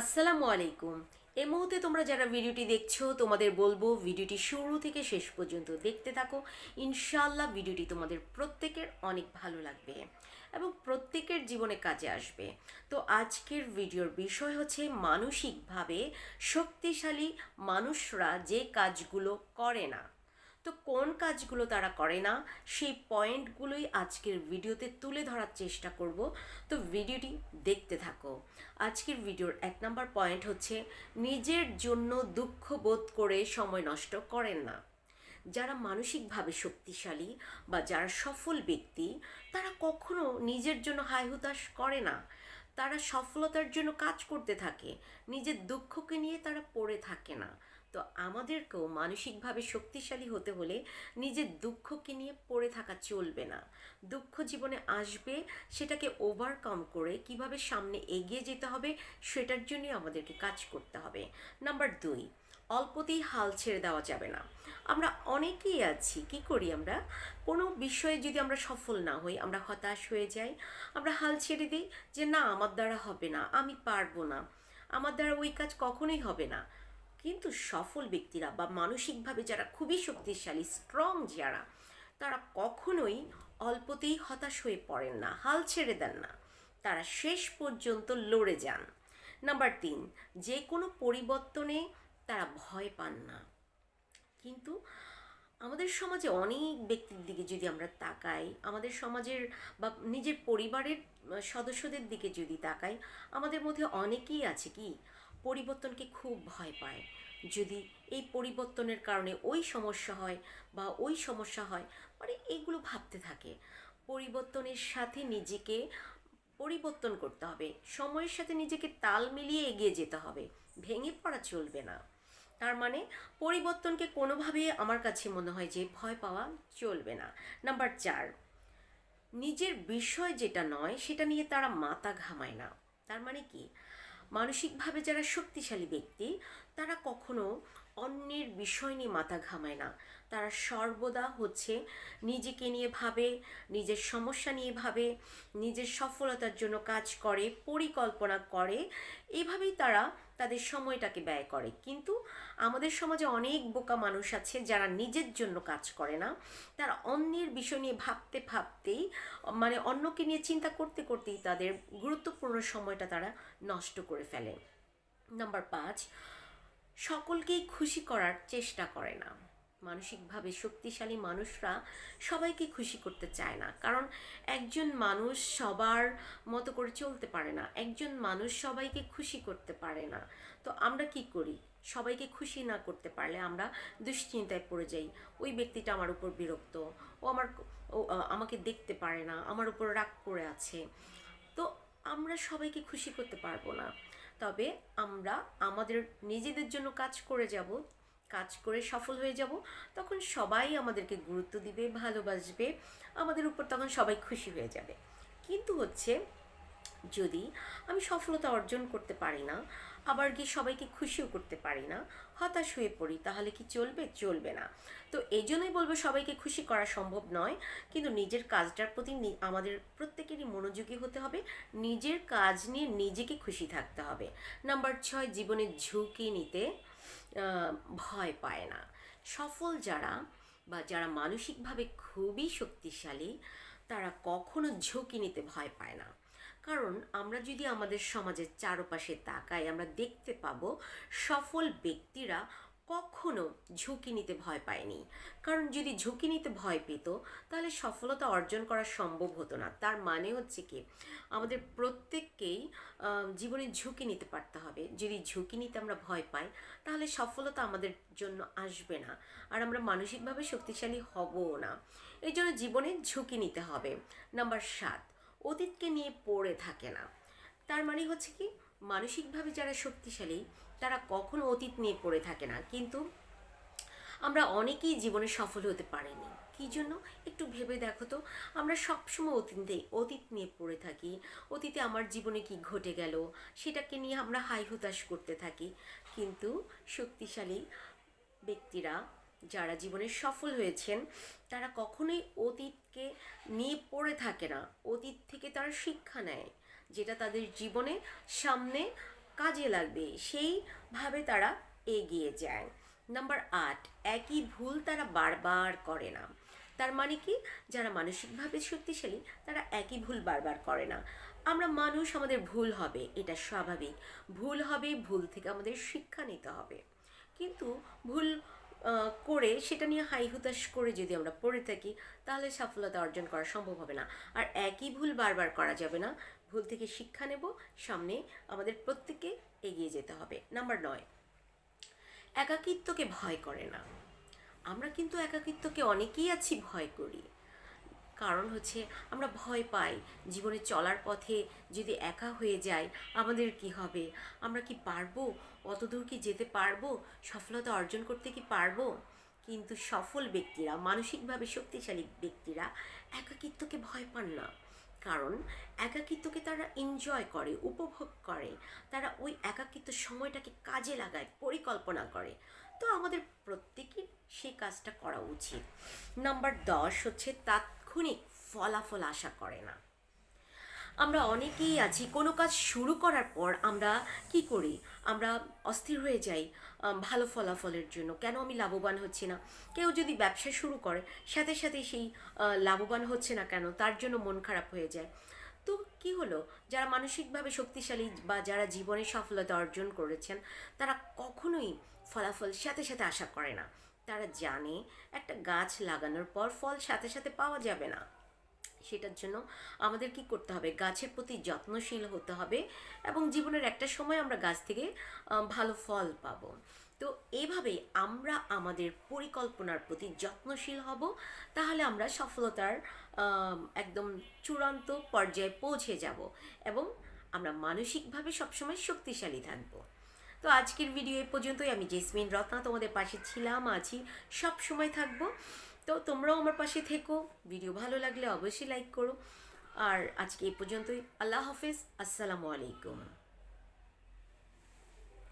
আসসালামু আলাইকুম। এই মুহূর্তে তোমরা যারা ভিডিওটি দেখছ, তোমাদের বলব ভিডিওটি শুরু থেকে শেষ পর্যন্ত দেখতে থাকো। ইনশাল্লাহ ভিডিওটি তোমাদের প্রত্যেকের অনেক ভালো লাগবে এবং প্রত্যেকের জীবনে কাজে আসবে। তো আজকের ভিডিওর বিষয় হচ্ছে মানসিকভাবে শক্তিশালী মানুষরা যে কাজগুলো করে না। তো কোন কাজগুলো তারা করে না, সেই পয়েন্টগুলোই আজকের ভিডিওতে তুলে ধরার চেষ্টা করব। তো ভিডিওটি দেখতে থাকো। আজকের ভিডিওর এক নম্বর পয়েন্ট হচ্ছে, নিজের জন্য দুঃখ বোধ করে সময় নষ্ট করেন না। যারা মানসিকভাবে শক্তিশালী বা যারা সফল ব্যক্তি, তারা কখনো নিজের জন্য হাই হুতাশ করে না। তারা সফলতার জন্য কাজ করতে থাকে, নিজের দুঃখকে নিয়ে তারা পড়ে থাকে না। তো আমাদেরকেও মানসিকভাবে শক্তিশালী হতে হলে নিজের দুঃখকে নিয়ে পড়ে থাকা চলবে না। দুঃখ জীবনে আসবে, সেটাকে ওভারকাম করে কীভাবে সামনে এগিয়ে যেতে হবে সেটার জন্যই আমাদেরকে কাজ করতে হবে। নাম্বার দুই, অল্পতেই হাল ছেড়ে দেওয়া যাবে না। আমরা অনেকেই আছি, কি করি আমরা? কোনো বিষয়ে যদি আমরা সফল না হই, আমরা হতাশ হয়ে যাই, আমরা হাল ছেড়ে দিই যে, না, আমার দ্বারা হবে না, আমি পারব না। আমার দ্বারা ওই কাজ কখনোই হবে না। কিন্তু সফল ব্যক্তিরা বা মানসিকভাবে যারা খুবই শক্তিশালী স্ট্রং যারা, তারা কখনোই অল্পতেই হতাশ হয়ে পড়েন না, হাল ছেড়ে দেন না। তারা শেষ পর্যন্ত লড়ে যান। নাম্বার তিন, যে কোনো পরিবর্তনে তারা ভয় পান না। কিন্তু আমাদের সমাজে অনেক ব্যক্তির দিকে যদি আমরা তাকাই, আমাদের সমাজের বা নিজের পরিবারের সদস্যদের দিকে যদি তাকাই, আমাদের মধ্যে অনেকেই আছে কি পরিবর্তনকে খুব ভয় পায়। যদি এই পরিবর্তনের কারণে ওই সমস্যা হয় বা ওই সমস্যা হয় মানে এইগুলো ভাবতে থাকে। পরিবর্তনের সাথে নিজেকে পরিবর্তন করতে হবে। সময়ের সাথে নিজেকে তাল মিলিয়ে এগিয়ে যেতে হবে। ভেঙে পড়া চলবে না। তার মানে পরিবর্তনকে কোনোভাবে আমার কাছে মনে হয় যে ভয় পাওয়া চলবে না। নাম্বার চার, নিজের বিষয় যেটা নয়, সেটা নিয়ে তারা মাথা ঘামায় না। তার মানে কি? মানসিকভাবে যারা শক্তিশালী ব্যক্তি তারা কখনো অন্যের বিষয় নিয়ে মাথা ঘামায় না। তারা সর্বদা হচ্ছে নিজেকে নিয়ে ভাবে, নিজের সমস্যা নিয়ে ভাবে, নিজের সফলতার জন্য কাজ করে, পরিকল্পনা করে। এভাবেই তারা তাদের সময়টাকে ব্যয় করে। কিন্তু আমাদের সমাজে অনেক বোকা মানুষ আছে যারা নিজের জন্য কাজ করে না। তারা অন্যের বিষয় নিয়ে ভাবতে ভাবতেই মানে অন্যকে নিয়ে চিন্তা করতে করতেই তাদের গুরুত্বপূর্ণ সময়টা তারা নষ্ট করে ফেলে। নাম্বার পাঁচ সকলকেই খুশি করার চেষ্টা করে না। মানসিকভাবে শক্তিশালী মানুষরা সবাইকে খুশি করতে চায় না। কারণ একজন মানুষ সবার মতো করে চলতে পারে না। একজন মানুষ সবাইকে খুশি করতে পারে না। তো আমরা কি করি? সবাইকে খুশি না করতে পারলে আমরা দুশ্চিন্তায় পড়ে যাই। ওই ব্যক্তিটা আমার উপর বিরক্ত, ও আমার আমাকে দেখতে পারে না, আমার উপর রাগ করে আছে। তো আমরা সবাইকে খুশি করতে পারব না। তবে আমরা আমাদের নিজেদের জন্য কাজ করে যাব, কাজ করে সফল হয়ে যাব, তখন সবাই আমাদেরকে গুরুত্ব দিবে, ভালোবাসবে, আমাদের উপর তখন সবাই খুশি হয়ে যাবে। কিন্তু হচ্ছে যদি আমি সফলতা অর্জন করতে পারি না আবার গিয়ে সবাইকে খুশিও করতে পারি না? হতাশ হয়ে পড়ি, তাহলে কি চলবে? চলবে না। তো এই জন্যই বলব সবাইকে খুশি করা সম্ভব নয়, কিন্তু নিজের কাজটার প্রতি আমাদের প্রত্যেকেরই মনোযোগী হতে হবে, নিজের কাজ নিয়ে নিজেকে খুশি থাকতে হবে। নাম্বার ছয় জীবনের ঝুঁকি নিতে ভয় পায় না। সফল যারা বা যারা মানসিকভাবে খুবই শক্তিশালী, তারা কখনো ঝুঁকি নিতে ভয় পায় না। কারণ আমরা যদি আমাদের সমাজের চারপাশে তাকাই, আমরা দেখতে পাবো সফল ব্যক্তিরা কখনো ঝুঁকি নিতে ভয় পায়নি। কারণ যদি ঝুঁকি নিতে ভয় পেত, তাহলে সফলতা অর্জন করা সম্ভব হতো না। তার মানে হচ্ছে কি, আমাদের প্রত্যেককেই জীবনে ঝুঁকি নিতে পারতে হবে। যদি ঝুঁকি নিতে আমরা ভয় পাই, তাহলে সফলতা আমাদের জন্য আসবে না। আর আমরা মানসিকভাবে শক্তিশালী হবও না। এই জন্য জীবনে ঝুঁকি নিতে হবে। নাম্বার সাত অতীতকে নিয়ে পড়ে থাকে না। তার মানে হচ্ছে কি, মানসিকভাবে যারা শক্তিশালী, তারা কখনো অতীত নিয়ে পড়ে থাকে না। কিন্তু আমরা অনেকেই জীবনে সফল হতে পারিনি। কী জন্য? একটু ভেবে দেখো তো। আমরা সবসময় অতীতে, অতীত নিয়ে পড়ে থাকি। অতীতে আমার জীবনে কি ঘটে গেল, সেটাকে নিয়ে আমরা হাই হতাশ করতে থাকি। কিন্তু শক্তিশালী ব্যক্তিরা যারা জীবনে সফল হয়েছেন, তারা কখনোই অতীতকে নিয়ে পড়ে থাকে না। অতীত থেকে তারা শিক্ষা নেয়, যেটা তাদের জীবনে সামনে কাজে লাগবে। সেইভাবে তারা এগিয়ে যায়। নাম্বার আট, একই ভুল তারা বারবার করে না। তার মানে কি? যারা মানসিকভাবে শক্তিশালী, তারা একই ভুল বারবার করে না। আমরা মানুষ, আমাদের ভুল হবে, এটা স্বাভাবিক। ভুল হবে, ভুল থেকে আমাদের শিক্ষা নিতে হবে। কিন্তু ভুল করে সেটা নিয়ে হাই হুতাশ করে যদি আমরা পড়ে থাকি, তাহলে সফলতা অর্জন করা সম্ভব হবে না। আর একই ভুল বারবার করা যাবে না। ভুল থেকে শিক্ষা নেব, সামনে আমাদের প্রত্যেককে এগিয়ে যেতে হবে। নাম্বার নয়, একাকিত্বকে ভয় করে না। আমরা কিন্তু একাকিত্বকে অনেকেই আছি ভয় করি। কারণ হচ্ছে আমরা ভয় পাই। জীবনে চলার পথে যদি একা হয়ে যাই, আমাদের কি হবে? আমরা কি পারব? অত দূর কি যেতে পারব? সফলতা অর্জন করতে কি পারব? কিন্তু সফল ব্যক্তিরা, মানসিকভাবে শক্তিশালী ব্যক্তিরা একাকিত্বকে ভয় পান না। কারণ একাকিত্বকে তারা এনজয় করে, উপভোগ করে। তারা ওই একাকিত্ব সময়টাকে কাজে লাগায়, পরিকল্পনা করে। তো আমাদের প্রত্যেকের সেই কাজটা করা উচিত। নাম্বার দশ হচ্ছে তাৎক্ষণিক ফলাফল আশা করে না। আমরা অনেকেই আছি, কোনো কাজ শুরু করার পর আমরা কি করি? আমরা অস্থির হয়ে যাই ভালো ফলাফলের জন্য। কেন আমি লাভবান হচ্ছি না? কেউ যদি ব্যবসা শুরু করে, সাথে সাথে সেই লাভবান হচ্ছে না কেন? তার জন্য মন খারাপ হয়ে যায়। তো কি হলো? যারা মানসিকভাবে শক্তিশালী বা যারা জীবনে সফলতা অর্জন করেছেন, তারা কখনোই ফলাফল সাথে সাথে আশা করে না। তারা জানে একটা গাছ লাগানোর পর ফল সাথে সাথে পাওয়া যাবে না। সেটার জন্য আমাদের কি করতে হবে? গাছের প্রতি যত্নশীল হতে হবে এবং জীবনের একটা সময় আমরা গাছ থেকে ভালো ফল পাবো। তো এইভাবে আমরা আমাদের পরিকল্পনার প্রতি যত্নশীল হব, তাহলে আমরা সফলতার একদম চূড়ান্ত পর্যায়ে পৌঁছে যাব এবং আমরা মানসিকভাবে সবসময় শক্তিশালী থাকব। তো আজকের ভিডিও এই পর্যন্তই। আমি জেসমিন রত্না, তোমাদের পাশে ছিলাম, আছি, সব সময় থাকব। তো তোমরাও আমার পাশে থেকো। ভিডিও ভালো লাগলে অবশ্যই লাইক করো। আর আজকে এই পর্যন্তই। আল্লাহ হাফিজ। আসসালামু আলাইকুম।